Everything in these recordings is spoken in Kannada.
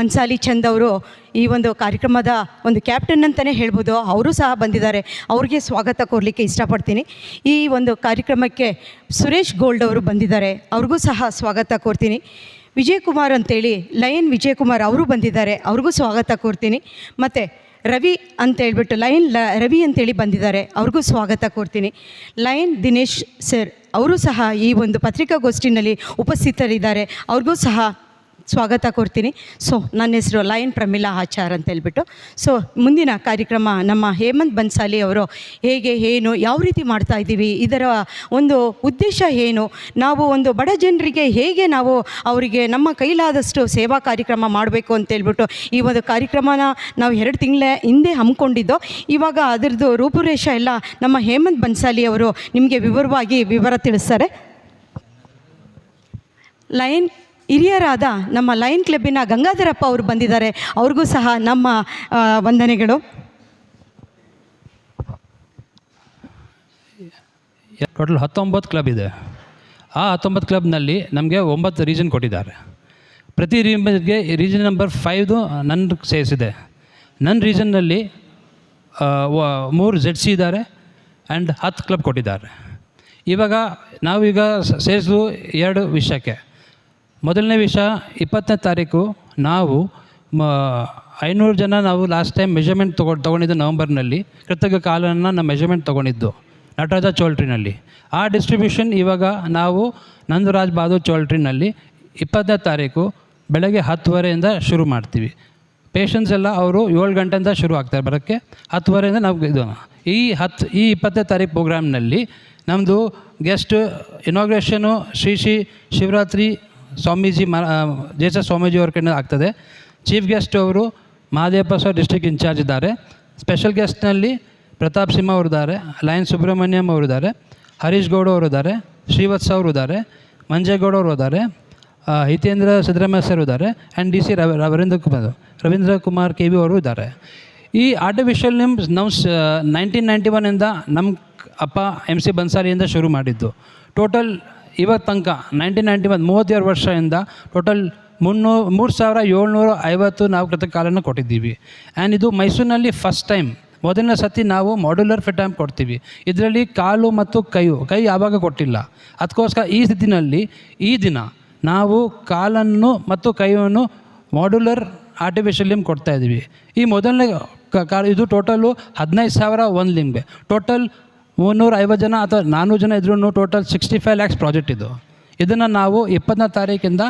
ಮನ್ಸಾಲಿ ಚಂದ್ ಅವರು ಈ ಒಂದು ಕಾರ್ಯಕ್ರಮದ ಒಂದು ಕ್ಯಾಪ್ಟನ್ ಅಂತಲೇ ಹೇಳ್ಬೋದು. ಅವರು ಸಹ ಬಂದಿದ್ದಾರೆ. ಅವ್ರಿಗೆ ಸ್ವಾಗತ ಕೋರಲಿಕ್ಕೆ ಇಷ್ಟಪಡ್ತೀನಿ. ಈ ಒಂದು ಕಾರ್ಯಕ್ರಮಕ್ಕೆ ಸುರೇಶ್ ಗೋಲ್ಡ್ ಅವರು ಬಂದಿದ್ದಾರೆ. ಅವ್ರಿಗೂ ಸಹ ಸ್ವಾಗತ ಕೋರ್ತೀನಿ. ವಿಜಯಕುಮಾರ್ ಅಂತೇಳಿ, ಲಯನ್ ವಿಜಯಕುಮಾರ್ ಅವರು ಬಂದಿದ್ದಾರೆ. ಅವ್ರಿಗೂ ಸ್ವಾಗತ ಕೋರ್ತೀನಿ. ಮತ್ತು ರವಿ ಅಂತ ಹೇಳ್ಬಿಟ್ಟು ಲಯನ್, ಲ, ರವಿ ಅಂತೇಳಿ ಬಂದಿದ್ದಾರೆ. ಅವ್ರಿಗೂ ಸ್ವಾಗತ ಕೋರ್ತೀನಿ. ಲಯನ್ ದಿನೇಶ್ ಸರ್, ಅವರು ಸಹ ಈ ಒಂದು ಪತ್ರಿಕಾಗೋಷ್ಠಿನಲ್ಲಿ ಉಪಸ್ಥಿತರಿದ್ದಾರೆ. ಅವ್ರಿಗೂ ಸಹ ಸ್ವಾಗತ ಕೊಡ್ತೀನಿ. ಸೊ ನನ್ನ ಹೆಸರು ಲಯನ್ ಪ್ರಮೀಳಾ ಆಚಾರ್ ಅಂತ ಹೇಳ್ಬಿಟ್ಟು. ಸೊ ಮುಂದಿನ ಕಾರ್ಯಕ್ರಮ ನಮ್ಮ ಹೇಮಂತ್ ಬನ್ಸಾಲಿ ಅವರು ಹೇಗೆ, ಏನು, ಯಾವ ರೀತಿ ಮಾಡ್ತಾ ಇದ್ದೀವಿ, ಇದರ ಒಂದು ಉದ್ದೇಶ ಏನು, ನಾವು ಒಂದು ಬಡ ಜನರಿಗೆ ಹೇಗೆ ನಾವು ಅವರಿಗೆ ನಮ್ಮ ಕೈಲಾದಷ್ಟು ಸೇವಾ ಕಾರ್ಯಕ್ರಮ ಮಾಡಬೇಕು ಅಂತ ಹೇಳ್ಬಿಟ್ಟು ಈ ಒಂದು ಕಾರ್ಯಕ್ರಮನ ನಾವು ಎರಡು ತಿಂಗಳ ಹಿಂದೆ ಹಮ್ಮಿಕೊಂಡಿದ್ದೋ. ಇವಾಗ ಅದರದ್ದು ರೂಪುರೇಷ ಎಲ್ಲ ನಮ್ಮ ಹೇಮಂತ್ ಬನ್ಸಾಲಿ ಅವರು ನಿಮಗೆ ವಿವರವಾಗಿ ವಿವರ ತಿಳಿಸ್ತಾರೆ. ಲಯನ್ ಹಿರಿಯರಾದ ನಮ್ಮ ಲಯನ್ ಕ್ಲಬ್ಬಿನ ಗಂಗಾಧರಪ್ಪ ಅವರು ಬಂದಿದ್ದಾರೆ. ಅವ್ರಿಗೂ ಸಹ ನಮ್ಮ ವಂದನೆಗಳು. ಟೋಟಲ್ ಹತ್ತೊಂಬತ್ತು ಕ್ಲಬ್ ಇದೆ. ಆ ಹತ್ತೊಂಬತ್ತು ಕ್ಲಬ್ನಲ್ಲಿ ನಮಗೆ ಒಂಬತ್ತು ರೀಜನ್ ಕೊಟ್ಟಿದ್ದಾರೆ. ಪ್ರತಿ ರೀಜನ್ಗೆ ರೀಜನ್ ನಂಬರ್ ಫೈವ್ದು ನನ್ನ ಸೇರಿಸಿದೆ. ನನ್ನ ರೀಜನ್ನಲ್ಲಿ ಮೂರು ಜೆಡ್ ಸಿ ಇದ್ದಾರೆ ಆ್ಯಂಡ್ ಹತ್ತು ಕ್ಲಬ್ ಕೊಟ್ಟಿದ್ದಾರೆ. ಇವಾಗ ನಾವೀಗ ಸೇರಿಸು ಎರಡು ವಿಷಯಕ್ಕೆ. ಮೊದಲನೇ ವಿಷಯ ಇಪ್ಪತ್ತನೇ ತಾರೀಕು ನಾವು, ಮ, ಐನೂರು ಜನ ನಾವು ಲಾಸ್ಟ್ ಟೈಮ್ ಮೆಜರ್ಮೆಂಟ್ ತೊಗೊಂಡು ತೊಗೊಂಡಿದ್ದು ನವಂಬರ್ನಲ್ಲಿ. ಕೃತಕ ಕಾಲನ್ನು ನಾವು ಮೆಜರ್ಮೆಂಟ್ ತೊಗೊಂಡಿದ್ದು, ನಟರಾಜ ಚೋಲ್ಟ್ರಿನಲ್ಲಿ. ಆ ಡಿಸ್ಟ್ರಿಬ್ಯೂಷನ್ ಇವಾಗ ನಾವು ನಂದರಾಜ್ ಬಹದ್ದೂರ್ ಚೋಲ್ಟ್ರಿನಲ್ಲಿ ಇಪ್ಪತ್ತನೇ ತಾರೀಕು ಬೆಳಗ್ಗೆ ಹತ್ತುವರೆಯಿಂದ ಶುರು ಮಾಡ್ತೀವಿ. ಪೇಷನ್ಸ್ ಎಲ್ಲ ಅವರು ಏಳು ಗಂಟೆಯಿಂದ ಶುರು ಆಗ್ತಾರೆ ಬರೋಕ್ಕೆ. ಹತ್ತುವರೆಯಿಂದ ನಾವು ಇದು, ಈ ಹತ್ತು, ಈ ಇಪ್ಪತ್ತನೇ ತಾರೀಕು ಪ್ರೋಗ್ರಾಮ್ನಲ್ಲಿ ನಮ್ಮದು ಗೆಸ್ಟ್ ಇನಾಗ್ರೇಷನು ಶ್ರೀ ಶ್ರೀ ಶಿವರಾತ್ರಿ ಸ್ವಾಮೀಜಿ ಮ ಎಸ್ ಸ್ವಾಮೀಜಿ ಅವ್ರ ಕಡೆ ಆಗ್ತದೆ. ಚೀಫ್ ಗೆಸ್ಟ್ ಅವರು ಮಹಾದೇವಪ್ಪ ಸರ್ ಡಿಸ್ಟ್ರಿಕ್ಟ್ ಇನ್ಚಾರ್ಜ್ ಇದ್ದಾರೆ. ಸ್ಪೆಷಲ್ ಗೆಸ್ಟ್ನಲ್ಲಿ ಪ್ರತಾಪ್ ಸಿಂಹ ಅವರು ಇದ್ದಾರೆ, ಲಯನ್ ಸುಬ್ರಹ್ಮಣ್ಯಂ ಅವರು ಇದ್ದಾರೆ, ಹರೀಶ್ ಗೌಡ ಅವರು ಇದ್ದಾರೆ, ಶ್ರೀವತ್ಸ ಅವರು ಇದ್ದಾರೆ, ಮಂಜೇಗೌಡ ಅವರು ಇದ್ದಾರೆ ಹಿತೇಂದ್ರ ಸಿದ್ದರಾಮಯ್ಯ ಸರ್ ಇದ್ದಾರೆ ಆ್ಯಂಡ್ ಡಿ ಸಿ ರವ, ರವೀಂದ್ರ ಕುಮಾರ್ ರವೀಂದ್ರ ಕುಮಾರ್ ಕೆ ವಿ ಅವರು ಇದ್ದಾರೆ. ಈ ಆರ್ಟಿಫಿಷಿಯಲ್ ನಿಮ್ಸ್ ನಾವು ನೈನ್ಟೀನ್ ನೈಂಟಿ ಒನ್ನಿಂದ ನಮ್ಮ ಅಪ್ಪ ಎಂ ಸಿ ಬನ್ಸಾರಿಯಿಂದ ಶುರು ಮಾಡಿದ್ದು. ಟೋಟಲ್ ಇವತ್ತು ತನಕ ನೈನ್ಟೀನ್ ನೈಂಟಿ ಒನ್ ಮೂವತ್ತೇಳು ವರ್ಷದಿಂದ ಟೋಟಲ್ ಮುನ್ನೂರು ಮೂರು ಸಾವಿರ ಏಳ್ನೂರ ಐವತ್ತು ನಾವು ಕೃತಕ ಕಾಲನ್ನು ಕೊಟ್ಟಿದ್ದೀವಿ. ಆ್ಯಂಡ್ ಇದು ಮೈಸೂರಿನಲ್ಲಿ ಫಸ್ಟ್ ಟೈಮ್ ಮೊದಲನೇ ಸತಿ ನಾವು ಮಾಡ್ಯುಲರ್ ಫಿಟ್ ಆ್ಯಂಪ್ ಕೊಡ್ತೀವಿ. ಇದರಲ್ಲಿ ಕಾಲು ಮತ್ತು ಕೈಯು, ಕೈ ಯಾವಾಗ ಕೊಟ್ಟಿಲ್ಲ. ಅದಕ್ಕೋಸ್ಕರ ಈ ಸ್ಥಿತಿನಲ್ಲಿ ಈ ದಿನ ನಾವು ಕಾಲನ್ನು ಮತ್ತು ಕೈಯನ್ನು ಮಾಡ್ಯುಲರ್ ಆರ್ಟಿಫಿಷಿಯಲ್ ಲಿಂಬ್ ಕೊಡ್ತಾ ಇದ್ದೀವಿ. ಈ ಮೊದಲನೇ ಕಾ ಇದು ಟೋಟಲು ಹದಿನೈದು ಸಾವಿರ ಒಂದು ಲಿಂಬೆ. ಟೋಟಲ್ ಮುನ್ನೂರ ಐವತ್ತು ಜನ ಅಥವಾ ನಾನ್ನೂರು ಜನ ಇದ್ರೂ total sixty five lakhs project ಇದು. ಇದನ್ನು ನಾವು ಇಪ್ಪತ್ತನೇ ತಾರೀಕಿಂದ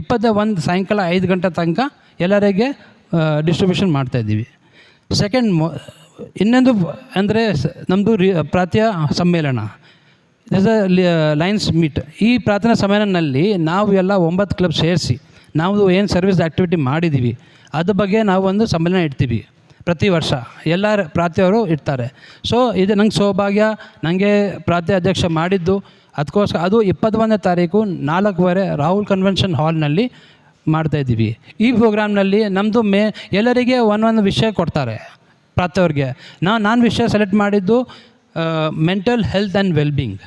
ಇಪ್ಪತ್ತ ಒಂದು ಸಾಯಂಕಾಲ ಐದು ಗಂಟೆ ತನಕ ಎಲ್ಲರಿಗೆ ಡಿಸ್ಟ್ರಿಬ್ಯೂಷನ್ ಮಾಡ್ತಾಯಿದ್ದೀವಿ ಸೆಕೆಂಡ್ ಮೊ, ಇನ್ನೊಂದು ಅಂದರೆ ನಮ್ಮದು ರಿ, ಪ್ರಾತ್ಯ ಸಮ್ಮೇಳನ. ಇಸ್ ಅ ಲೈನ್ಸ್ ಮೀಟ್ ಈ ಪ್ರಾರ್ಥನಾ ಸಮ್ಮೇಳನದಲ್ಲಿ ನಾವು ಎಲ್ಲ ಒಂಬತ್ತು ಕ್ಲಬ್ ಸೇರಿಸಿ, ನಾವು ಏನು ಸರ್ವಿಸ್ ಆ್ಯಕ್ಟಿವಿಟಿ ಮಾಡಿದ್ದೀವಿ ಅದ್ರ ಬಗ್ಗೆ ನಾವು ಒಂದು ಸಮ್ಮೇಳನ ಇಡ್ತೀವಿ. ಪ್ರತಿ ವರ್ಷ ಎಲ್ಲ ಪ್ರಾತ್ಯವರು ಇರ್ತಾರೆ ಸೊ ಇದು ನಂಗೆ ಸೌಭಾಗ್ಯ. ನನಗೆ ಪ್ರಾಂತ್ಯ ಅಧ್ಯಕ್ಷ ಮಾಡಿದ್ದು. ಅದಕ್ಕೋಸ್ಕರ ಅದು ಇಪ್ಪತ್ತೊಂದನೇ ತಾರೀಕು ನಾಲ್ಕೂವರೆ ರಾಹುಲ್ ಕನ್ವೆನ್ಷನ್ ಹಾಲ್ನಲ್ಲಿ ಮಾಡ್ತಾಯಿದ್ದೀವಿ ಈ ಪ್ರೋಗ್ರಾಮ್ನಲ್ಲಿ ನಮ್ಮದು ಮೇ, ಎಲ್ಲರಿಗೆ ಒಂದೊಂದು ವಿಷಯ ಕೊಡ್ತಾರೆ ಪ್ರಾಂತ್ಯವ್ರಿಗೆ ನಾ, ನಾನು ವಿಷಯ ಸೆಲೆಕ್ಟ್ ಮಾಡಿದ್ದು ಮೆಂಟಲ್ ಹೆಲ್ತ್ ಆ್ಯಂಡ್ ವೆಲ್ಬೀಂಗ್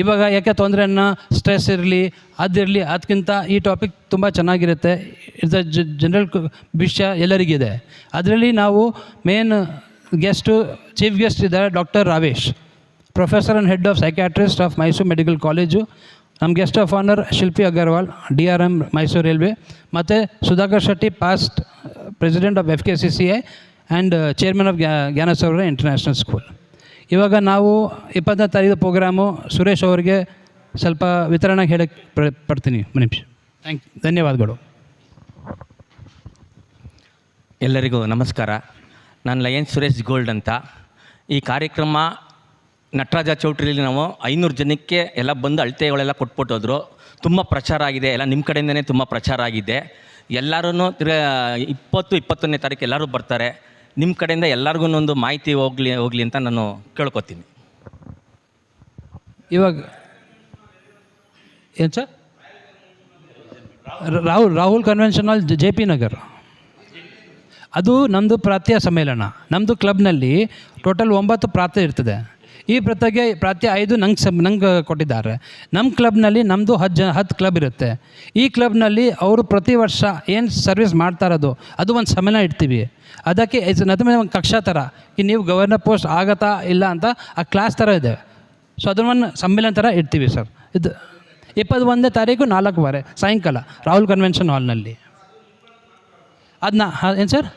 ಇವಾಗ ಯಾಕೆ ತೊಂದರೆಯನ್ನು ಸ್ಟ್ರೆಸ್ ಇರಲಿ, ಅದಿರಲಿ ಅದಕ್ಕಿಂತ ಈ ಟಾಪಿಕ್ ತುಂಬ ಚೆನ್ನಾಗಿರುತ್ತೆ. ಇದು ಜನರಲ್ ವಿಷಯ ಎಲ್ಲರಿಗಿದೆ. ಅದರಲ್ಲಿ ನಾವು ಮೇನ್ ಗೆಸ್ಟು ಚೀಫ್ ಗೆಸ್ಟ್ ಇದ್ದಾರೆ doctor Ravesh professor and head of psychiatrist of Mysuru medical college ನಮ್ಮ guest of honour Shilpi Agarwal D R M Mysuru railway ಮತ್ತು Sudhakar Shetty past president of F K C C A and chairman of ಗ್ಯಾ Sarovar international school ಇವಾಗ ನಾವು ಇಪ್ಪತ್ತನೇ ತಾರೀಕು ಪ್ರೋಗ್ರಾಮು ಸುರೇಶ್ ಅವರಿಗೆ ಸ್ವಲ್ಪ ವಿತರಣೆ ಹೇಳಕ್ಕೆ ಪಡ್ತೀನಿ ಮನೀಶ್ ಥ್ಯಾಂಕ್ ಧನ್ಯವಾದಗಳು. ಎಲ್ಲರಿಗೂ ನಮಸ್ಕಾರ. ನಾನು ಲಯನ್ ಸುರೇಶ್ ಗೋಲ್ಡ್ ಅಂತ. ಈ ಕಾರ್ಯಕ್ರಮ ನಟರಾಜ ಚೌಟ್ರಿಲಿ ನಾವು ಐನೂರು ಜನಕ್ಕೆ ಎಲ್ಲ ಬಂದು ಅಳತೆಗಳೆಲ್ಲ ಕೊಟ್ಬಿಟ್ಟೋದ್ರು. ತುಂಬ ಪ್ರಚಾರ ಆಗಿದೆ. ಎಲ್ಲ ನಿಮ್ಮ ಕಡೆಯಿಂದನೇ ತುಂಬ ಪ್ರಚಾರ ಆಗಿದೆ. ಎಲ್ಲರೂ ತಿರ್ಗ ಇಪ್ಪತ್ತು, ಇಪ್ಪತ್ತೊಂದನೇ ತಾರೀಕು ಎಲ್ಲರೂ ಬರ್ತಾರೆ. ನಿಮ್ಮ ಕಡೆಯಿಂದ ಎಲ್ಲರಿಗೂ ಒಂದು ಮಾಹಿತಿ ಹೋಗ್ಲಿ ಹೋಗ್ಲಿ ಅಂತ ನಾನು ಕೇಳ್ಕೊತೀನಿ. ಇವಾಗ ಏನು sir? Rahul Rahul convention hall J P Nagar. ಅದು ನಮ್ಮದು ಪ್ರಾತ್ಯ ಸಮ್ಮೇಳನ. ನಮ್ಮದು ಕ್ಲಬ್ನಲ್ಲಿ ಟೋಟಲ್ ಒಂಬತ್ತು ಪ್ರಾತ್ಯ ಇರ್ತದೆ. ಈ ಪ್ರತಿಗೆ ಪ್ರತಿ ಐದು ನಂಗೆ ಸಬ್ ನಂಗೆ ಕೊಟ್ಟಿದ್ದಾರೆ. ನಮ್ಮ ಕ್ಲಬ್ನಲ್ಲಿ ನಮ್ಮದು ಹತ್ತು ಜನ ಹತ್ತು ಕ್ಲಬ್ ಇರುತ್ತೆ. ಈ ಕ್ಲಬ್ನಲ್ಲಿ ಅವರು ಪ್ರತಿ ವರ್ಷ ಏನು ಸರ್ವಿಸ್ ಮಾಡ್ತಾ ಇರೋದು, ಅದು ಒಂದು ಸಮ್ಮೇಳನ ಇಡ್ತೀವಿ. ಅದಕ್ಕೆ ಅದ ಮೇಲೆ ಒಂದು ಕಕ್ಷಾ ಥರ ಈ ನೀವು ಗವರ್ನರ್ ಪೋಸ್ಟ್ ಆಗತ್ತಾ ಇಲ್ಲ ಅಂತ ಆ ಕ್ಲಾಸ್ ಥರ ಇದೆ. ಸೊ ಅದನ್ನ ಒಂದು ಸಮ್ಮೇಳನ ಥರ ಇಡ್ತೀವಿ ಸರ್. ಇದು ಇಪ್ಪತ್ತೊಂದನೇ ತಾರೀಕು ನಾಲ್ಕುವರೆ ಸಾಯಂಕಾಲ ರಾಹುಲ್ ಕನ್ವೆನ್ಷನ್ ಹಾಲ್ನಲ್ಲಿ ಅದನ್ನ ಏನು ಸರ್?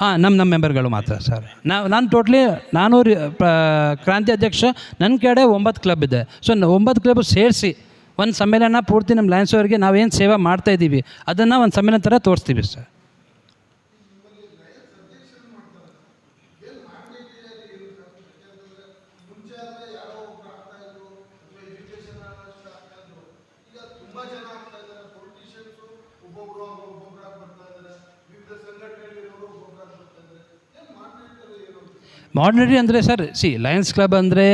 ಹಾಂ ನಮ್ಮ ನಮ್ಮ ಮೆಂಬರ್ಗಳು ಮಾತ್ರ ಸರ್ ನಾವು ನಾನು ಟೋಟ್ಲಿ ನಾನು ಕ್ರಾಂತಿ ಅಧ್ಯಕ್ಷ ನನ್ನ ಕಡೆ ಒಂಬತ್ತು ಕ್ಲಬ್ ಇದೆ. ಸೊ ಒಂಬತ್ತು ಕ್ಲಬ್ ಸೇರಿಸಿ, ಒಂದು ಸಮ್ಮೇಳನ ಪೂರ್ತಿ ನಮ್ಮ ಲಯನ್ಸ್ ಅವರಿಗೆ ನಾವೇನು ಸೇವೆ ಮಾಡ್ತಾ ಇದ್ದೀವಿ ಅದನ್ನು ಒಂದು ಸಮ್ಮೇಳನ ಥರ ತೋರಿಸ್ತೀವಿ ಸರ್ ಮಾಡರ್ನರಿ ಅಂದರೆ ಸರ್ ಸಿ ಲಯನ್ಸ್ ಕ್ಲಬ್ ಅಂದರೆ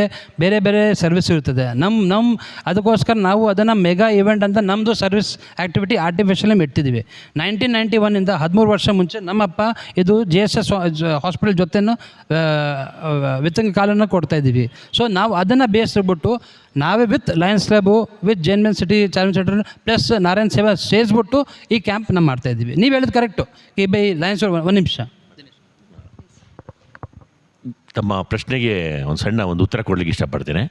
ಬೇರೆ ಬೇರೆ ಸರ್ವಿಸ್ ಇರ್ತದೆ. ನಮ್ಮ ನಮ್ಮ ಅದಕ್ಕೋಸ್ಕರ ನಾವು ಅದನ್ನು ಮೆಗಾ ಇವೆಂಟ್ ಅಂತ ನಮ್ಮದು ಸರ್ವಿಸ್ ಆ್ಯಕ್ಟಿವಿಟಿ ಆರ್ಟಿಫಿಷಿಯಲ್ ಇಟ್ಟಿದ್ದೀವಿ. ನೈನ್ಟೀನ್ ನೈಂಟಿ ಒನ್ನಿಂದ ಹದಿಮೂರು ವರ್ಷ ಮುಂಚೆ ನಮ್ಮಪ್ಪ ಇದು ಜೆ ಎಸ್ ಎಸ್ ಹಾಸ್ಪಿಟಲ್ ಜೊತೆನೂ ವಿತ್ತಂಗ ಕಾಲನ್ನು ಕೊಡ್ತಾ ಇದ್ದೀವಿ. ಸೊ ನಾವು ಅದನ್ನು ಬೇಯಿಸ್ಬಿಟ್ಟು ನಾವೇ with lions club with ಜೈನ್ಮೆನ್ city challenge centre plus Narayana Seva ಸೇರಿಸ್ಬಿಟ್ಟು ಈ ಕ್ಯಾಂಪ್ ನಾವು ಮಾಡ್ತಾಯಿದ್ದೀವಿ ನೀವು ಹೇಳಿದ್ದು ಕರೆಕ್ಟು ಈ ಬೈ ಲಯನ್ಸ್ ಒಂದು ನಿಮಿಷ. ತಮ್ಮ ಪ್ರಶ್ನೆಗೆ ಒಂದು ಸಣ್ಣ ಒಂದು ಉತ್ತರ ಕೊಡಲಿಕ್ಕೆ ಇಷ್ಟಪಡ್ತೇನೆ.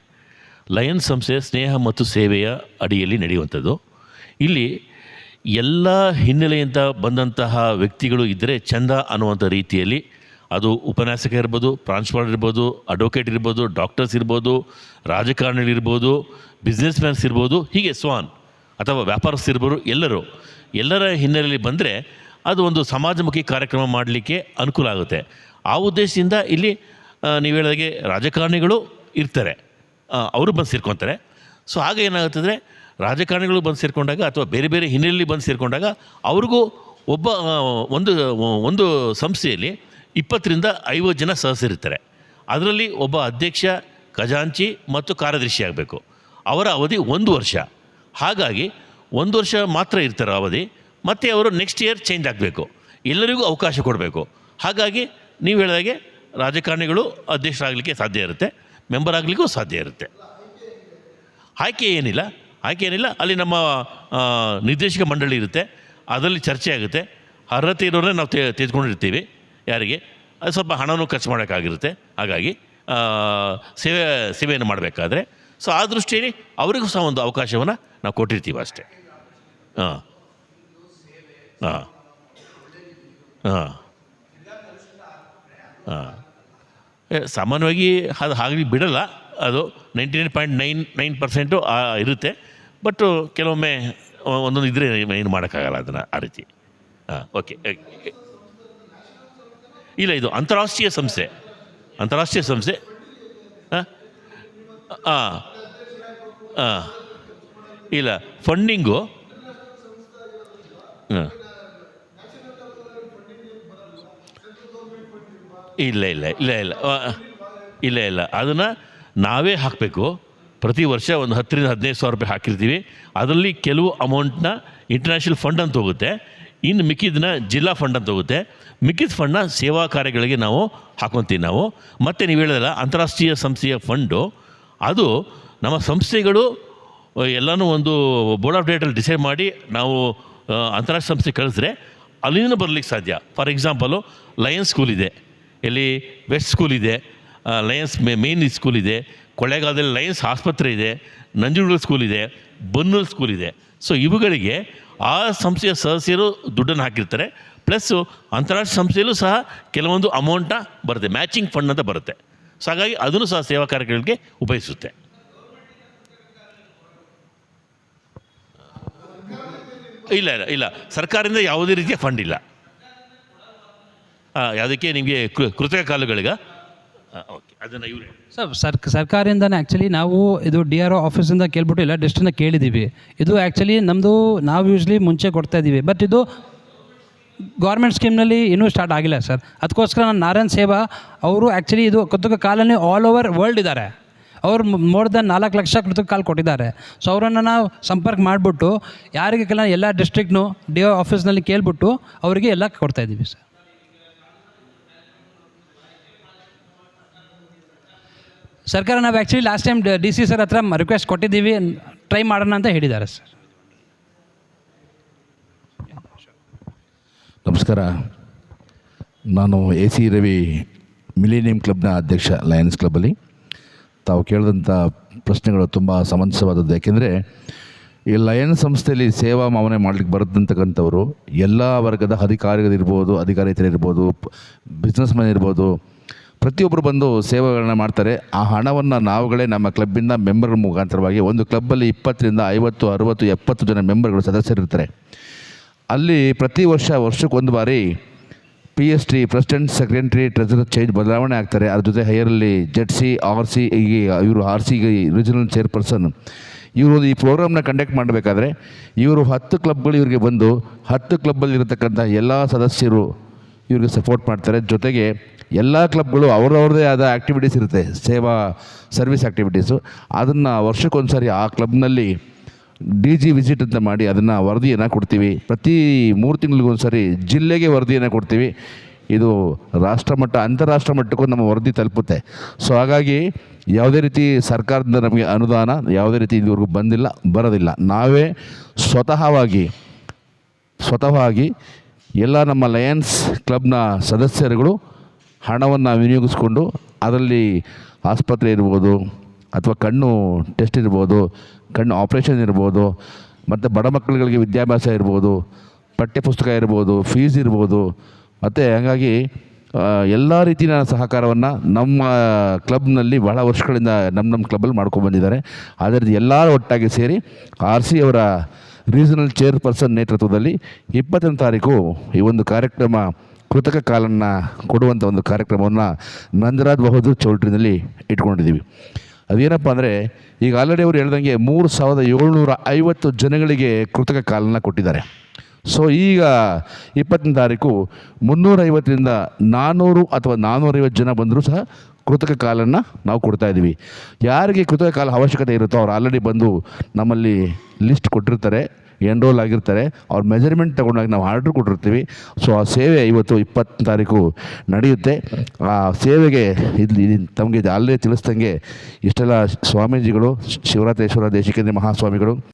ಲಯನ್ಸ್ ಸಂಸ್ಥೆ ಸ್ನೇಹ ಮತ್ತು ಸೇವೆಯ ಅಡಿಯಲ್ಲಿ ನಡೆಯುವಂಥದ್ದು. ಇಲ್ಲಿ ಎಲ್ಲ ಹಿನ್ನೆಲೆಯಿಂದ ಬಂದಂತಹ ವ್ಯಕ್ತಿಗಳು ಇದ್ದರೆ ಚಂದ ಅನ್ನುವಂಥ ರೀತಿಯಲ್ಲಿ ಅದು ಉಪನ್ಯಾಸಕ ಇರ್ಬೋದು, ಪ್ರಾಂಶುಪಾಲ್ ಇರ್ಬೋದು ಅಡ್ವೊಕೇಟ್ ಇರ್ಬೋದು ಡಾಕ್ಟರ್ಸ್ ಇರ್ಬೋದು ರಾಜಕಾರಣಿಗಳಿರ್ಬೋದು ಬಿಸ್ನೆಸ್ ಮ್ಯಾನ್ಸ್ ಇರ್ಬೋದು, ಹೀಗೆ ಸ್ವಾನ್ ಅಥವಾ ವ್ಯಾಪಾರಸ್ಥರಿರ್ಬೋದು ಎಲ್ಲರೂ ಎಲ್ಲರ ಹಿನ್ನೆಲೆಯಲ್ಲಿ ಬಂದರೆ ಅದು ಒಂದು ಸಮಾಜಮುಖಿ ಕಾರ್ಯಕ್ರಮ ಮಾಡಲಿಕ್ಕೆ ಅನುಕೂಲ ಆಗುತ್ತೆ. ಆ ಉದ್ದೇಶದಿಂದ ಇಲ್ಲಿ ನೀವು ಹೇಳಿದಾಗೆ ರಾಜಕಾರಣಿಗಳು ಇರ್ತಾರೆ. ಅವರು ಬಂದು ಸೇರ್ಕೊತಾರೆ. ಸೊ, ಆಗ ಏನಾಗುತ್ತಂದರೆ ರಾಜಕಾರಣಿಗಳು ಬಂದು ಸೇರಿಕೊಂಡಾಗ ಅಥವಾ ಬೇರೆ ಬೇರೆ ಹಿನ್ನೆಲೆಯಲ್ಲಿ ಬಂದು ಸೇರಿಕೊಂಡಾಗ ಅವ್ರಿಗೂ ಒಬ್ಬ ಒಂದು ಒಂದು ಸಂಸ್ಥೆಯಲ್ಲಿ ಇಪ್ಪತ್ತರಿಂದ ಐವತ್ತು ಜನ ಸದಸ್ಯರಿರ್ತಾರೆ ಅದರಲ್ಲಿ ಒಬ್ಬ ಅಧ್ಯಕ್ಷ, ಖಜಾಂಚಿ ಮತ್ತು ಕಾರ್ಯದರ್ಶಿ ಆಗಬೇಕು. ಅವರ ಅವಧಿ ಒಂದು ವರ್ಷ. ಹಾಗಾಗಿ ಒಂದು ವರ್ಷ ಮಾತ್ರ ಇರ್ತಾರೆ ಅವಧಿ. ಮತ್ತು ಅವರು ನೆಕ್ಸ್ಟ್ ಇಯರ್ ಚೇಂಜ್ ಆಗಬೇಕು. ಎಲ್ಲರಿಗೂ ಅವಕಾಶ ಕೊಡಬೇಕು. ಹಾಗಾಗಿ ನೀವು ಹೇಳಿದಾಗೆ ರಾಜಕಾರಣಿಗಳು ಅಧ್ಯಕ್ಷರಾಗಲಿಕ್ಕೆ ಸಾಧ್ಯ ಇರುತ್ತೆ, ಮೆಂಬರ್ ಆಗಲಿಕ್ಕೂ ಸಾಧ್ಯ ಇರುತ್ತೆ. ಆಯ್ಕೆ ಏನಿಲ್ಲ ಆಯ್ಕೆ ಏನಿಲ್ಲ, ಅಲ್ಲಿ ನಮ್ಮ ನಿರ್ದೇಶಕ ಮಂಡಳಿ ಇರುತ್ತೆ, ಅದರಲ್ಲಿ ಚರ್ಚೆ ಆಗುತ್ತೆ, ಅರ್ಹತೆ ಇರೋರೇ ನಾವು ತೆಗೆದುಕೊಂಡಿರ್ತೀವಿ, ಯಾರಿಗೆ? ಅದು ಸ್ವಲ್ಪ ಹಣನೂ ಖರ್ಚು ಮಾಡೋಕ್ಕಾಗಿರುತ್ತೆ, ಹಾಗಾಗಿ ಸೇವೆ, ಸೇವೆಯನ್ನು ಮಾಡಬೇಕಾದ್ರೆ, ಸೊ ಆ ದೃಷ್ಟಿಯಲ್ಲಿ ಅವರಿಗೂ ಸಹ ಒಂದು ಅವಕಾಶವನ್ನು ನಾವು ಕೊಟ್ಟಿರ್ತೀವಿ ಅಷ್ಟೇ. ಹಾಂ. ಹಾಂ. ಹಾಂ. ಹಾಂ. ಸಾಮಾನ್ಯವಾಗಿ ಅದು ಆಗಲಿ ಬಿಡಲ್ಲ. ಅದು ninety nine point nine nine percent ಇರುತ್ತೆ. ಬಟ್ ಕೆಲವೊಮ್ಮೆ ಒಂದೊಂದು ಇದ್ದರೆ ಏನು ಮಾಡೋಕ್ಕಾಗಲ್ಲ ಅದನ್ನು, ಆ ರೀತಿ. ಹಾಂ, ಓಕೆ ಇಲ್ಲ, ಇದು ಅಂತಾರಾಷ್ಟ್ರೀಯ ಸಂಸ್ಥೆ. ಅಂತಾರಾಷ್ಟ್ರೀಯ ಸಂಸ್ಥೆ. ಹಾಂ ಹಾಂ ಹಾಂ ಇಲ್ಲ, ಫಂಡಿಂಗು. ಹಾಂ. ಇಲ್ಲ ಇಲ್ಲ ಇಲ್ಲ ಇಲ್ಲ. ಇಲ್ಲ ಇಲ್ಲ. ಅದನ್ನು ನಾವೇ ಹಾಕಬೇಕು. ಪ್ರತಿ ವರ್ಷ ಒಂದು ಹತ್ತರಿಂದ ಹದಿನೈದು ಸಾವಿರ ರೂಪಾಯಿ ಹಾಕಿರ್ತೀವಿ. ಅದರಲ್ಲಿ ಕೆಲವು ಅಮೌಂಟ್ನ ಇಂಟರ್ನ್ಯಾಷನಲ್ ಫಂಡ್ ಅಂತ ಹೋಗುತ್ತೆ. ಇನ್ನು ಮಿಕ್ಕಿದ್ದನ್ನ ಜಿಲ್ಲಾ ಫಂಡ್ ಅಂತ ಹೋಗುತ್ತೆ. ಮಿಕ್ಕಿದ ಫಂಡ್ನ ಸೇವಾ ಕಾರ್ಯಗಳಿಗೆ ನಾವು ಹಾಕೊತೀವಿ ನಾವು. ಮತ್ತು ನೀವು ಹೇಳಿದಲ್ಲ ಅಂತಾರಾಷ್ಟ್ರೀಯ ಸಂಸ್ಥೆಯ ಫಂಡು ಅದು ನಮ್ಮ ಸಂಸ್ಥೆಗಳು ಎಲ್ಲನೂ ಒಂದು ಬೋರ್ಡ್ ಆಫ್ ಡೇಟಲ್ಲಿ ಡಿಸೈಡ್ ಮಾಡಿ ನಾವು ಅಂತಾರಾಷ್ಟ್ರೀಯ ಸಂಸ್ಥೆ ಕಳಿಸಿದ್ರೆ ಅಲ್ಲಿಂದ ಬರಲಿಕ್ಕೆ ಸಾಧ್ಯ. ಫಾರ್ ಎಕ್ಸಾಂಪಲು ಲಯನ್ಸ್ ಸ್ಕೂಲ್ ಇದೆ. ಇಲ್ಲಿ ವೆಸ್ಟ್ ಸ್ಕೂಲ್ ಇದೆ ಲಯನ್ಸ್ ಮೇನ್ ಸ್ಕೂಲ್ ಇದೆ ಕೊಳ್ಳೇಗಾಲದಲ್ಲಿ ಲಯನ್ಸ್ ಆಸ್ಪತ್ರೆ ಇದೆ ನಂಜನಗೂಡು ಸ್ಕೂಲ್ ಇದೆ ಬನ್ನೂರು ಸ್ಕೂಲ್ ಇದೆ. ಸೊ ಇವುಗಳಿಗೆ ಆ ಸಂಸ್ಥೆಯ ಸದಸ್ಯರು ದುಡ್ಡನ್ನು ಹಾಕಿರ್ತಾರೆ ಪ್ಲಸ್ಸು ಅಂತಾರಾಷ್ಟ್ರೀಯ ಸಂಸ್ಥೆಯಲ್ಲೂ ಸಹ ಕೆಲವೊಂದು ಅಮೌಂಟ್ನ ಬರುತ್ತೆ ಮ್ಯಾಚಿಂಗ್ ಫಂಡ್ ಅಂತ ಬರುತ್ತೆ. ಸೊ ಹಾಗಾಗಿ ಅದನ್ನು ಸಹ ಸೇವಾ ಕಾರ್ಯಗಳಿಗೆ ಉಪಯೋಗಿಸುತ್ತೆ. ಇಲ್ಲ ಇಲ್ಲ ಇಲ್ಲ. ಸರ್ಕಾರದಿಂದ ಯಾವುದೇ ರೀತಿಯ ಫಂಡ್ ಇಲ್ಲ. ಹಾಂ ಯಾವುದಕ್ಕೆ ನಿಮಗೆ ಕೃತಕ ಕಾಲುಗಳಿಗ? ಓಕೆ, ಅದನ್ನು ಸರ್ ಸರ್ ಸರ್ಕ ಸರ್ಕಾರದಿಂದನೇ ಆ್ಯಕ್ಚುಲಿ ನಾವು ಇದು ಡಿ ಆರ್ ಒ ಆಫೀಸಿಂದ ಕೇಳ್ಬಿಟ್ಟು ಇಲ್ಲ ಡಿಸ್ಟ್ರಿಕ್ಟಿಂದ ಕೇಳಿದ್ದೀವಿ ಇದು ಆ್ಯಕ್ಚುಲಿ ನಮ್ಮದು ನಾವು ಯೂಸ್ಲಿ ಮುಂಚೆ ಕೊಡ್ತಾ ಇದ್ದೀವಿ ಬಟ್ ಇದು ಗೌರ್ಮೆಂಟ್ ಸ್ಕೀಮ್ನಲ್ಲಿ ಇನ್ನೂ ಸ್ಟಾರ್ಟ್ ಆಗಿಲ್ಲ ಸರ್. ಅದಕ್ಕೋಸ್ಕರ ನಾನು ನಾರಾಯಣ್ ಸೇವಾ ಅವರು ಆ್ಯಕ್ಚುಲಿ ಇದು ಕೃತಕ ಕಾಲನಿ ಆಲ್ ಓವರ್ ವರ್ಲ್ಡ್ ಇದ್ದಾರೆ. ಅವ್ರು ಮೋರ್ ದನ್ ನಾಲ್ಕು ಲಕ್ಷ ಕೃತಕ ಕಾಲ್ ಕೊಟ್ಟಿದ್ದಾರೆ. ಸೊ ಅವರನ್ನು ನಾವು ಸಂಪರ್ಕ ಮಾಡಿಬಿಟ್ಟು ಯಾರಿಗೆ ಕೆಲ ಎಲ್ಲ ಡಿಸ್ಟ್ರಿಕ್ಟ್ನು ಡಿ ಒ ಆಫೀಸ್ನಲ್ಲಿ ಕೇಳ್ಬಿಟ್ಟು, ಅವರಿಗೆ ಎಲ್ಲ ಕೊಡ್ತಾ ಇದ್ದೀವಿ ಸರ್. ಸರ್ಕಾರ, ನಾವು actually last time D C sir ಹತ್ರ ರಿಕ್ವೆಸ್ಟ್ ಕೊಟ್ಟಿದ್ದೀವಿ. ಟ್ರೈ ಮಾಡೋಣ ಅಂತ ಹೇಳಿದ್ದಾರೆ ಸರ್ ನಮಸ್ಕಾರ. ನಾನು ಎ ಸಿ ರವಿ ಮಿಲೇನಿಯಂ ಕ್ಲಬ್ನ ಅಧ್ಯಕ್ಷ ಲಯನ್ಸ್ ಕ್ಲಬ್ಬಲ್ಲಿ ತಾವು ಕೇಳಿದಂಥ ಪ್ರಶ್ನೆಗಳು ತುಂಬ ಸಮಂಜಸವಾದದ್ದು. ಯಾಕೆಂದರೆ, ಈ ಲಯನ್ಸ್ ಸಂಸ್ಥೆಯಲ್ಲಿ ಸೇವಾ ಮಾವನೆ ಮಾಡಲಿಕ್ಕೆ ಬರುತ್ತಂತಕ್ಕಂಥವ್ರು ಎಲ್ಲ ವರ್ಗದ ಅಧಿಕಾರಿಗಳಿರ್ಬೋದು ಅಧಿಕಾರಿಗಳಿರ್ಬೋದು ಬಿಸ್ನೆಸ್ ಮ್ಯಾನ್ ಇರ್ಬೋದು ಪ್ರತಿಯೊಬ್ಬರು ಬಂದು ಸೇವೆಗಳನ್ನ ಮಾಡ್ತಾರೆ. ಆ ಹಣವನ್ನು ನಾವುಗಳೇ ನಮ್ಮ ಕ್ಲಬ್ಬಿಂದ ಮೆಂಬರ್ಗಳ ಮುಖಾಂತರವಾಗಿ ಒಂದು ಕ್ಲಬ್ಬಲ್ಲಿ ಇಪ್ಪತ್ತರಿಂದ ಐವತ್ತು, ಅರುವತ್ತು, ಎಪ್ಪತ್ತು ಜನ ಮೆಂಬರ್ಗಳು ಸದಸ್ಯರಿರ್ತಾರೆ. ಅಲ್ಲಿ ಪ್ರತಿ ವರ್ಷ ವರ್ಷಕ್ಕೊಂದು ಬಾರಿ P S T president secretary treasurer change ಬದಲಾವಣೆ ಆಗ್ತಾರೆ. ಅದ್ರ ಜೊತೆ ಹೈಯರಲ್ಲಿ ಜೆಡ್ ಸಿ ಆರ್ ಸಿ ಇವರು ಆರ್ ಸಿ ರೀಜನಲ್ ಚೇರ್ಪರ್ಸನ್ ಇವರು ಈ ಪ್ರೋಗ್ರಾಮ್ನ ಕಂಡಕ್ಟ್ ಮಾಡಬೇಕಾದ್ರೆ ಇವರು ಹತ್ತು ಕ್ಲಬ್ಗಳು ಇವರಿಗೆ ಬಂದು ಹತ್ತು ಕ್ಲಬ್ಬಲ್ಲಿ ಇರತಕ್ಕಂಥ ಎಲ್ಲ ಸದಸ್ಯರು ಇವರಿಗೆ ಸಪೋರ್ಟ್ ಮಾಡ್ತಾರೆ. ಜೊತೆಗೆ ಎಲ್ಲ ಕ್ಲಬ್ಗಳು ಅವ್ರವ್ರದ್ದೇ ಆದ ಆ್ಯಕ್ಟಿವಿಟೀಸ್ ಇರುತ್ತೆ, ಸೇವಾ ಸರ್ವಿಸ್ ಆ್ಯಕ್ಟಿವಿಟೀಸು ಅದನ್ನು ವರ್ಷಕ್ಕೊಂದ್ಸರಿ ಆ ಕ್ಲಬ್ನಲ್ಲಿ ಡಿ ಜಿ ವಿಸಿಟ್ ಅಂತ ಮಾಡಿ ಅದನ್ನು ವರದಿಯನ್ನು ಕೊಡ್ತೀವಿ. ಪ್ರತಿ ಮೂರು ತಿಂಗಳಿಗೊಂದು ಸರಿ ಜಿಲ್ಲೆಗೆ ವರದಿಯನ್ನು ಕೊಡ್ತೀವಿ. ಇದು ರಾಷ್ಟ್ರಮಟ್ಟ ಅಂತಾರಾಷ್ಟ್ರ ಮಟ್ಟಕ್ಕೂ ನಮ್ಮ ವರದಿ ತಲುಪುತ್ತೆ. ಸೊ ಹಾಗಾಗಿ ಯಾವುದೇ ರೀತಿ ಸರ್ಕಾರದಿಂದ ನಮಗೆ ಅನುದಾನ, ಯಾವುದೇ ರೀತಿ ಇದುವರೆಗೂ ಬಂದಿಲ್ಲ, ಬರೋದಿಲ್ಲ. ನಾವೇ ಸ್ವತಃವಾಗಿ ಸ್ವತಃವಾಗಿ ಎಲ್ಲ ನಮ್ಮ ಲಯನ್ಸ್ ಕ್ಲಬ್ನ ಸದಸ್ಯರುಗಳು ಹಣವನ್ನು ವಿನಿಯೋಗಿಸ್ಕೊಂಡು ಅದರಲ್ಲಿ ಆಸ್ಪತ್ರೆ ಇರ್ಬೋದು ಅಥವಾ ಕಣ್ಣು ಟೆಸ್ಟ್ ಇರ್ಬೋದು, ಕಣ್ಣು ಆಪ್ರೇಷನ್ ಇರ್ಬೋದು, ಮತ್ತು ಬಡ ಮಕ್ಕಳುಗಳಿಗೆ ವಿದ್ಯಾಭ್ಯಾಸ ಇರ್ಬೋದು, ಪಠ್ಯಪುಸ್ತಕ ಇರ್ಬೋದು, ಫೀಸ್ ಇರ್ಬೋದು, ಮತ್ತು ಹಾಗಾಗಿ ಎಲ್ಲ ರೀತಿಯ ಸಹಕಾರವನ್ನು ನಮ್ಮ ಕ್ಲಬ್ನಲ್ಲಿ ಬಹಳ ವರ್ಷಗಳಿಂದ ನಮ್ಮ ನಮ್ಮ ಕ್ಲಬ್ಬಲ್ಲಿ ಮಾಡ್ಕೊಂಡು ಬಂದಿದ್ದಾರೆ. ಅದರದ್ದು ಎಲ್ಲರೂ ಒಟ್ಟಾಗಿ ಸೇರಿ ಆರ್ ಸಿ ಅವರ ರೀಜನಲ್ ಚೇರ್ಪರ್ಸನ್ ನೇತೃತ್ವದಲ್ಲಿ ಇಪ್ಪತ್ತನೇ ತಾರೀಕು ಈ ಒಂದು ಕಾರ್ಯಕ್ರಮ ಕೃತಕ ಕಾಲನ್ನು ಕೊಡುವಂಥ ಒಂದು ಕಾರ್ಯಕ್ರಮವನ್ನು ನಂದರಾಜ್ ಬಹದ್ದೂರ್ ಚೌಲ್ಟ್ರಿನಲ್ಲಿ ಇಟ್ಕೊಂಡಿದ್ದೀವಿ. ಅದೇನಪ್ಪ ಅಂದರೆ, ಈಗ ಆಲ್ರೆಡಿ ಅವರು ಹೇಳ್ದಂಗೆ ಮೂರು ಸಾವಿರದ ಏಳ್ನೂರ ಐವತ್ತು ಜನಗಳಿಗೆ ಕೃತಕ ಕಾಲನ್ನು ಕೊಟ್ಟಿದ್ದಾರೆ. ಸೊ ಈಗ ಇಪ್ಪತ್ತನೇ ತಾರೀಕು ಮುನ್ನೂರೈವತ್ತರಿಂದ ನಾನ್ನೂರು ಅಥವಾ ನಾನ್ನೂರೈವತ್ತು ಜನ ಬಂದರೂ ಸಹ ಕೃತಕ ಕಾಲನ್ನು ನಾವು ಕೊಡ್ತಾ ಇದ್ದೀವಿ. ಯಾರಿಗೆ ಕೃತಕ ಕಾಲ ಅವಶ್ಯಕತೆ ಇರುತ್ತೋ ಅವ್ರು ಆಲ್ರೆಡಿ ಬಂದು ನಮ್ಮಲ್ಲಿ ಲಿಸ್ಟ್ ಕೊಟ್ಟಿರ್ತಾರೆ. ಎನ್ರೋಲ್ ಆಗಿರ್ತಾರೆ, ಅವ್ರ ಮೆಜರ್ಮೆಂಟ್ ತಗೊಂಡಾಗ ನಾವು ಆರ್ಡ್ರ್ ಕೊಟ್ಟಿರ್ತೀವಿ. ಸೊ ಆ ಸೇವೆ ಇವತ್ತು ಇಪ್ಪತ್ತು ತಾರೀಕು ನಡೆಯುತ್ತೆ. ಆ ಸೇವೆಗೆ ಇಲ್ಲಿ ತಮಗೆ ಅಲ್ಲೇ ತಿಳಿಸ್ದಂಗೆ ಇಷ್ಟೆಲ್ಲ ಸ್ವಾಮೀಜಿಗಳು ಶಿವರಾತ್ರೇಶ್ವರ ದೇಶಿಕೇಂದ್ರ ಮಹಾಸ್ವಾಮಿಗಳು.